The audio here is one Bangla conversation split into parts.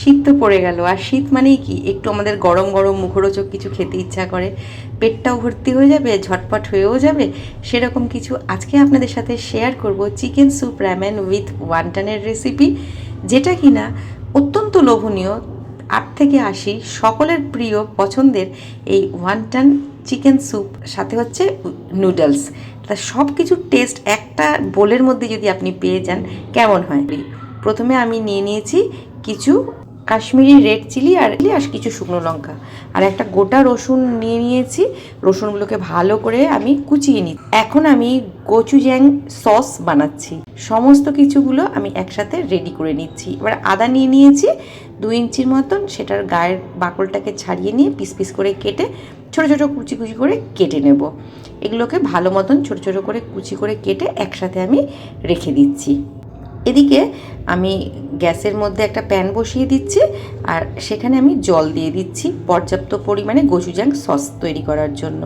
শীত তো পড়ে গেল। আর শীত মানেই কি? একটু আমাদের গরম গরম মুখরোচক কিছু খেতে ইচ্ছা করে। পেটটাও ভর্তি হয়ে যাবে, ঝটপট হয়েও যাবে। সেরকম কিছু আজকে আপনাদের সাথে শেয়ার করব চিকেন স্যুপ র্যামেন উইথ ওয়ান্টানের রেসিপি যেটা কিনা অত্যন্ত লোভনীয়। আট থেকে আশি সকলের প্রিয় পছন্দের এই ওয়ানটান চিকেন স্যুপ, সাথে হচ্ছে নুডলস তা সব কিছুর টেস্ট একটা বোলের মধ্যে যদি আপনি পেয়ে যান, কেমন হয়? প্রথমে আমি নিয়ে নিয়েছি কিছু কাশ্মীরি রেড চিলি আর আর কিছু শুকনো লঙ্কা। আর একটা গোটা রসুন নিয়ে নিয়েছি। রসুনগুলোকে ভালো করে আমি কুচিয়ে নিই। এখন আমি গোচুজ্যাং সস বানাচ্ছি। সমস্ত কিছুগুলো আমি একসাথে রেডি করে নিচ্ছি। এবার আদা নিয়ে নিয়েছি। দু ইঞ্চির মতন সেটার গায়ের বাকলটাকে ছাড়িয়ে নিয়ে পিস পিস করে কেটে ছোটো ছোটো কুচি কুচি করে কেটে নেব। এগুলোকে ভালো মতন ছোটো ছোটো করে কুচি করে কেটে একসাথে আমি রেখে দিচ্ছি। এদিকে আমি গ্যাসের মধ্যে একটা প্যান বসিয়ে দিচ্ছি আর সেখানে আমি জল দিয়ে দিচ্ছি পর্যাপ্ত পরিমাণে গোচুজাং সস তৈরি করার জন্য।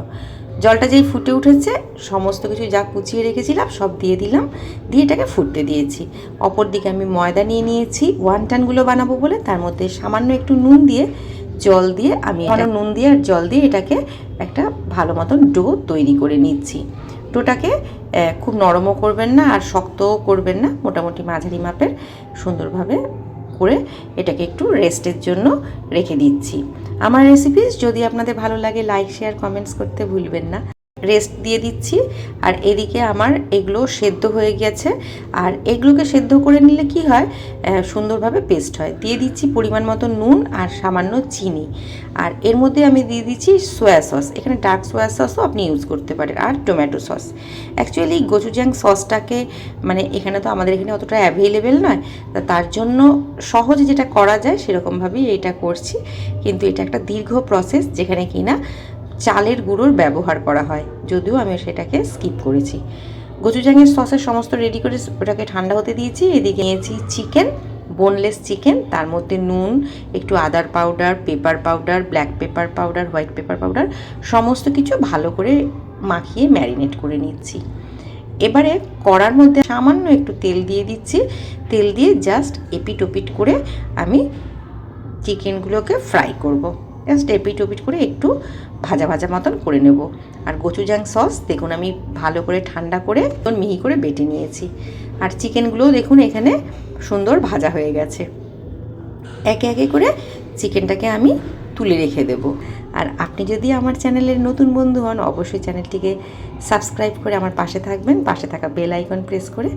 জলটা যেই ফুটে উঠেছে, সমস্ত কিছু যা কুচিয়ে রেখেছিলাম সব দিয়ে দিলাম, দিয়ে এটাকে ফুটতে দিয়েছি। অপর দিকে আমি ময়দা নিয়ে নিয়েছি ওয়ান টানগুলো বানাবো বলে, তার মধ্যে সামান্য একটু নুন দিয়ে, জল দিয়ে আমি এটা নুন দিয়ে আর জল দিয়ে এটাকে একটা ভালো মতন ডো তৈরি করে নিচ্ছি। ডোটাকে খুব নরমও করবেন না আর শক্তও করবেন না, মোটামুটি মাঝারি মাপের সুন্দরভাবে করে এটাকে একটু রেস্টের জন্য রেখে দিচ্ছি। আমার রেসিপিস যদি আপনাদের ভালো লাগে লাইক শেয়ার কমেন্টস করতে ভুলবেন না। রেস্ট দিয়ে দিচ্ছি। আর এদিকে আমার এগুলো সেদ্ধ হয়ে গেছে। আর এগুলোকে সেদ্ধ করে নিলে কি হয়? সুন্দরভাবে পেস্ট হয়। দিয়ে দিচ্ছি পরিমাণ মতো নুন আর সামান্য চিনি। আর এর মধ্যে আমি দিয়ে দিচ্ছি সোয়া সস এখানে ডার্ক সোয়া সসও আপনি ইউজ করতে পারেন। আর টমেটো সস অ্যাকচুয়ালি গোচুজ্যাং সসটাকে মানে এখানে তো আমাদের এখানে অতটা অ্যাভেলেবেল নয়। তা তার জন্য সহজে যেটা করা যায়, সেরকমভাবেই এটা করছি। কিন্তু এটা একটা দীর্ঘ প্রসেস যেখানে কিনা চালের গুঁড়োর ব্যবহার করা হয়। যদিও আমি সেটাকে স্কিপ করেছি। গোচুজাঙের সসের সমস্ত রেডি করে ওটাকে ঠান্ডা হতে দিয়েছি। এদিকে নিয়েছি চিকেন বোনলেস চিকেন তার মধ্যে নুন, একটু আদার powder pepper powder black pepper powder white pepper powder সমস্ত কিছু ভালো করে মাখিয়ে ম্যারিনেট করে নিচ্ছি। এবারে কড়ার মধ্যে সামান্য একটু তেল দিয়ে দিচ্ছি। তেল দিয়ে জাস্ট এপিট ওপিট করে আমি চিকেনগুলোকে ফ্রাই করব। জাস্ট এপিট ওপিট করে একটু ভাজা ভাজা মতন করে নেব। আর গোচুজাং সস দেখুন আমি ভালো করে ঠান্ডা করে মিহি করে বেটে নিয়েছি। আর চিকেনগুলোও দেখুন এখানে সুন্দর ভাজা হয়ে গেছে। একে একে করে চিকেনটাকে আমি তুলে রেখে দেব। আর আপনি যদি আমার চ্যানেলের নতুন বন্ধু হন, অবশ্যই চ্যানেলটিকে সাবস্ক্রাইব করে আমার পাশে থাকবেন। পাশে থাকা বেল আইকন প্রেস করে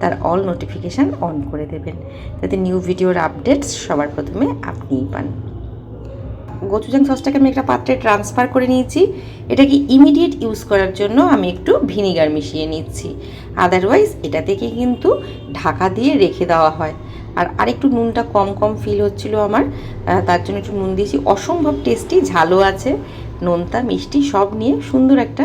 তার অল নোটিফিকেশান অন করে দেবেন। যাতে নিউ ভিডিওর আপডেটস সবার প্রথমে আপনিই পান। গোচুজাং সসটাকে আমি একটা পাত্রে ট্রান্সফার করে নিয়েছি। এটাকে ইমিডিয়েট ইউজ করার জন্য আমি একটু ভিনিগার মিশিয়ে নিচ্ছি। আদারওয়াইজ এটা থেকে কিন্তু ঢাকা দিয়ে রেখে দেওয়া হয়। আর আরেকটু নুনটা কম কম ফিল হচ্ছিল আমার। তার জন্য একটু নুন দিয়েছি। অসম্ভব টেস্টি ঝালও আছে। নোনতা, মিষ্টি সব নিয়ে সুন্দর একটা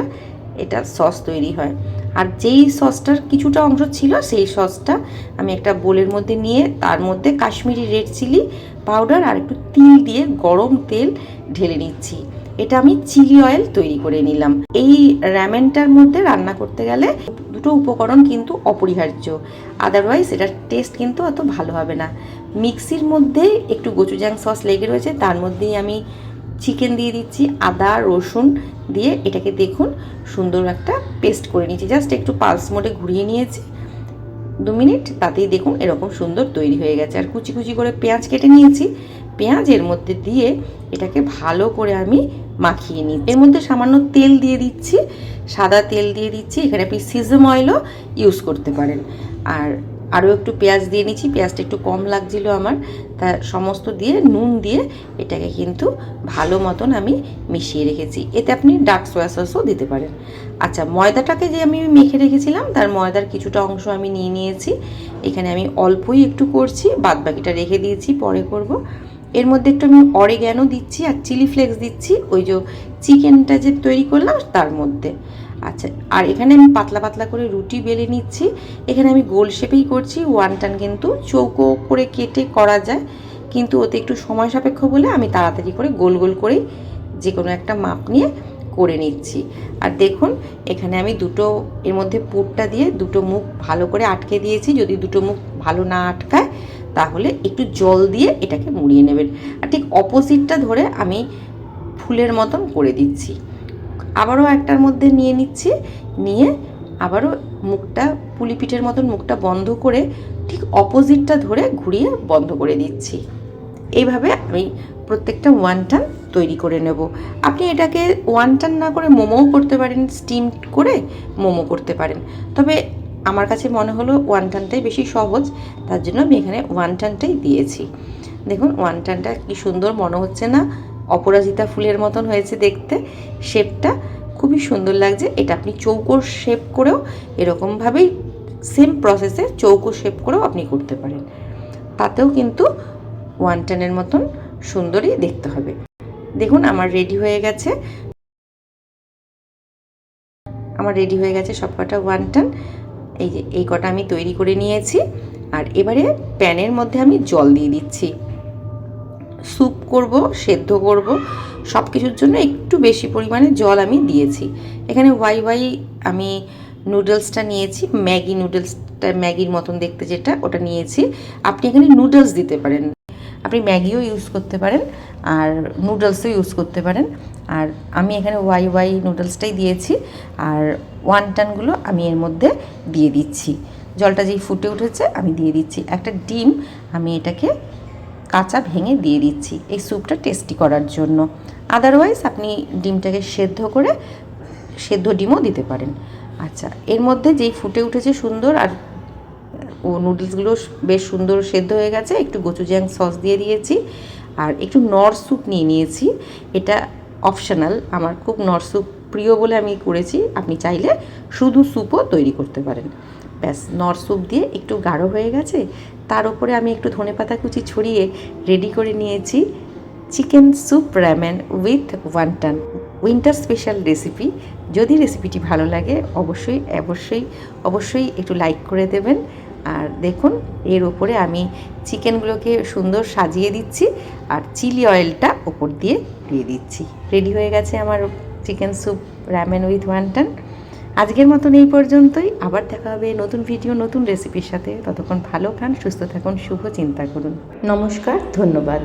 এটা সস তৈরি হয়। আর যেই সসটার কিছুটা অংশ ছিল, সেই সসটা আমি একটা বোলের মধ্যে নিয়ে, তার মধ্যে কাশ্মীরি রেড চিলি পাউডার আর একটু তিল দিয়ে গরম তেল ঢেলে নিচ্ছি। এটা আমি চিলি অয়েল তৈরি করে নিলাম। এই র্যামেনটার মধ্যে রান্না করতে গেলে দুটো উপকরণ কিন্তু অপরিহার্য। আদারওয়াইজ এটার টেস্ট কিন্তু অত ভালো হবে না। মিক্সির মধ্যে একটু গোচুজাং সস লেগে রয়েছে, তার মধ্যেই আমি চিকেন দিয়ে দিচ্ছি, আদা, রসুন দিয়ে এটাকে দেখুন সুন্দর একটা পেস্ট করে নিয়েছি। জাস্ট একটু পালস মোডে ঘুরিয়ে নিয়েছি। দু মিনিট, তাতেই দেখুন এরকম সুন্দর তৈরি হয়ে গেছে। আর কুচি কুচি করে পেঁয়াজ কেটে নিয়েছি। পেঁয়াজ এর মধ্যে দিয়ে এটাকে ভালো করে আমি মাখিয়ে নিই এর মধ্যে সামান্য তেল দিয়ে দিচ্ছি, সাদা তেল দিয়ে দিচ্ছি। এখানে আপনি সিজম অয়েলও ইউজ করতে পারেন। আর আরও একটু পেঁয়াজ দিয়ে নিচ্ছি, পেঁয়াজটা একটু কম লাগছিল আমার, তা সমস্ত দিয়ে নুন দিয়ে এটাকে কিন্তু ভালো মতন আমি মিশিয়ে রেখেছি। এতে আপনি ডার্ক সোয়া সসও দিতে পারেন। আচ্ছা ময়দাটাকে যে আমি মেখে রেখেছিলাম, তার ময়দার কিছুটা অংশ আমি নিয়ে নিয়েছি। এখানে আমি অল্পই একটু করছি বাদ বাকিটা রেখে দিয়েছি, পরে করব। এর মধ্যে একটু আমি অরেগ্যানো দিচ্ছি আর চিলি ফ্লেক্স দিচ্ছি, ওই যে চিকেনটা যে তৈরি করলাম, তার মধ্যে। আচ্ছা আর এখানে আমি পাতলা পাতলা করে রুটি বেলে নিচ্ছি। এখানে আমি গোল শেপেই করছি, ওয়ান টান কিন্তু চৌকো করে কেটে করা যায়। কিন্তু ওতে একটু সময় সাপেক্ষ বলে আমি তাড়াতাড়ি করে গোল গোল করেই যে কোনো একটা মাপ নিয়ে করে নিচ্ছি। আর দেখুন, এখানে আমি দুটো, এর মধ্যে পুরটা দিয়ে দুটো মুখ ভালো করে আটকে দিয়েছি। যদি দুটো মুখ ভালো না আটকায়, তাহলে একটু জল দিয়ে এটাকে মুড়িয়ে নেবেন। আর ঠিক অপোজিটটা ধরে আমি ফুলের মতন করে দিচ্ছি। আবারও একটার মধ্যে নিয়ে নিচ্ছি। নিয়ে আবারও মুখটা পুলি পিঠের মতন মুখটা বন্ধ করে ঠিক অপোজিটটা ধরে ঘুরিয়ে বন্ধ করে দিচ্ছি। এইভাবে আমি প্রত্যেকটা ওয়ান টান তৈরি করে নেব। আপনি এটাকে ওয়ান টান না করে মোমোও করতে পারেন স্টিম করে মোমো করতে পারেন। তবে আমার কাছে মনে হলো ওয়ান টানটাই বেশি সহজ, তার জন্য আমি এখানে ওয়ান টানটাই দিয়েছি। দেখুন ওয়ান টানটা কি সুন্দর মনে হচ্ছে না। অপরাজিতা ফুলের মতন হয়েছে দেখতে। শেপটা খুবই সুন্দর লাগছে। এটা আপনি চৌকোর শেপ করেও এরকমভাবেই সেম প্রসেসে চৌকো শেপ করেও আপনি করতে পারেন। তাতেও কিন্তু ওয়ান টানের মতন সুন্দরই দেখতে হবে। দেখুন, আমার রেডি হয়ে গেছে। আমার রেডি হয়ে গেছে সব কটা ওয়ান টান এই যে, এই কটা আমি তৈরি করে নিয়েছি। আর এবারে প্যানের মধ্যে আমি জল দিয়ে দিচ্ছি। স্যুপ করব, সেদ্ধ করব। সব কিছুর জন্য একটু বেশি পরিমাণে জল আমি দিয়েছি। এখানে ওয়াই ওয়াই আমি নুডলসটা নিয়েছি, ম্যাগি নুডলসটা, ম্যাগির মতন দেখতে যেটা, ওটা নিয়েছি। আপনি এখানে নুডলস দিতে পারেন। আপনি ম্যাগিও ইউজ করতে পারেন আর নুডলসও ইউজ করতে পারেন। আর আমি এখানে ওয়াই ওয়াই নুডলসটাই দিয়েছি আর ওয়ান টানগুলো আমি এর মধ্যে দিয়ে দিচ্ছি। জলটা যেই ফুটে উঠেছে, আমি দিয়ে দিচ্ছি। একটা ডিম আমি এটাকে কাঁচা ভেঙে দিয়ে দিচ্ছি এই স্যুপটা টেস্টি করার জন্য। আদারওয়াইজ আপনি ডিমটাকে সেদ্ধ করে সেদ্ধ ডিমও দিতে পারেন। আচ্ছা এর মধ্যে যেই ফুটে উঠেছে সুন্দর আর ও নুডলসগুলো বেশ সুন্দর সেদ্ধ হয়ে গেছে, একটু গোচুজ্যাং সস দিয়ে দিয়েছি আর একটু নর স্যুপ নিয়ে নিয়েছি। এটা অপশনাল আমার খুব নর স্যুপ প্রিয় বলে আমি করেছি। আপনি চাইলে শুধু স্যুপও তৈরি করতে পারেন। ব্যাস, নর স্যুপ দিয়ে একটু গাঢ় হয়ে গেছে। তার উপরে আমি একটু ধনেপাতা কুচি ছড়িয়ে রেডি করে নিয়েছি chicken soup ramen with wonton winter special recipe যদি রেসিপিটি ভালো লাগে, অবশ্যই অবশ্যই অবশ্যই একটু লাইক করে দেবেন। আর দেখুন, এর ওপরে আমি চিকেনগুলোকে সুন্দর সাজিয়ে দিচ্ছি আর চিলি অয়েলটা ওপর দিয়ে দিয়ে দিচ্ছি। রেডি হয়ে গেছে আমার chicken soup ramen with wonton আজকের মতন এই পর্যন্তই। আবার দেখা হবে নতুন ভিডিও নতুন রেসিপির সাথে। ততক্ষণ ভালো খান, সুস্থ থাকুন, শুভ চিন্তা করুন। নমস্কার, ধন্যবাদ।